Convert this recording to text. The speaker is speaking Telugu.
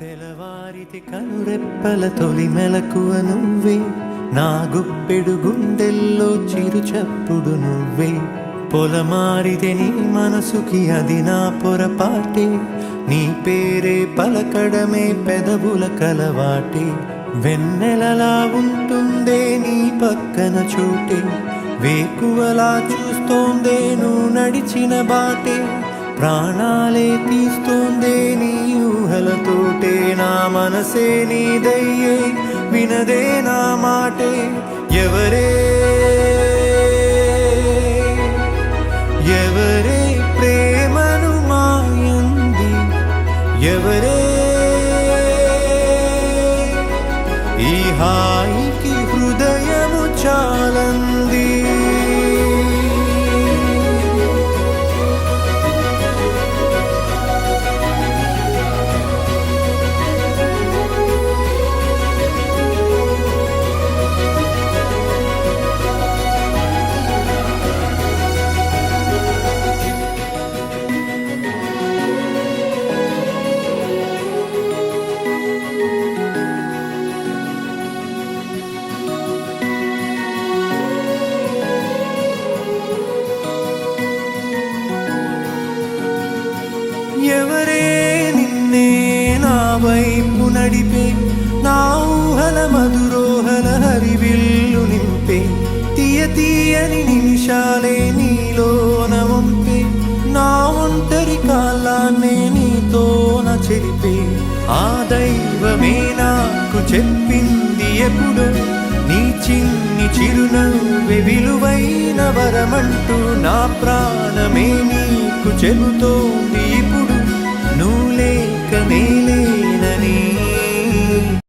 తెలవారితి కనురెప్పల తొలి మెలకువ నువ్వే. నా గుప్పెడు గుండెల్లో చిరు చప్పుడు నువ్వే. పొలమారితే నీ మనసుకి అది నా పొరపాటే. నీ పేరే పలకడమే పెదవుల కలవాటి వెన్నెలలా ఉంటుందే నీ పక్కన చోటే. వేకువలా చూస్తోందే నువ్వు నడిచిన బాటే ప్రాణాలే తీస్తోందే నీ ఊహలతోటే. నా మనసే నీదయ్యే వినదే నా మాటే. ఎవరే? ఎవరే? ఎవరే? ఈ హాయికి హృదయము చాలంది. ఎవరే నిన్నే నా వైపు నడిపే? నా ఊహల మధురోహల హరివిల్లు నింపే. తీయ తీయని నిమిషాలే నీలోన వంపే. నా ఒంటరి కాలాన్నే నీతోన చెరిపే. ఆ దైవమే నాకు చెప్పింది ఎప్పుడు? నీ చిన్ని చిరునవ్వి విలువైన వరమంటూ నా ప్రాణమే నీకు చెబుతోంది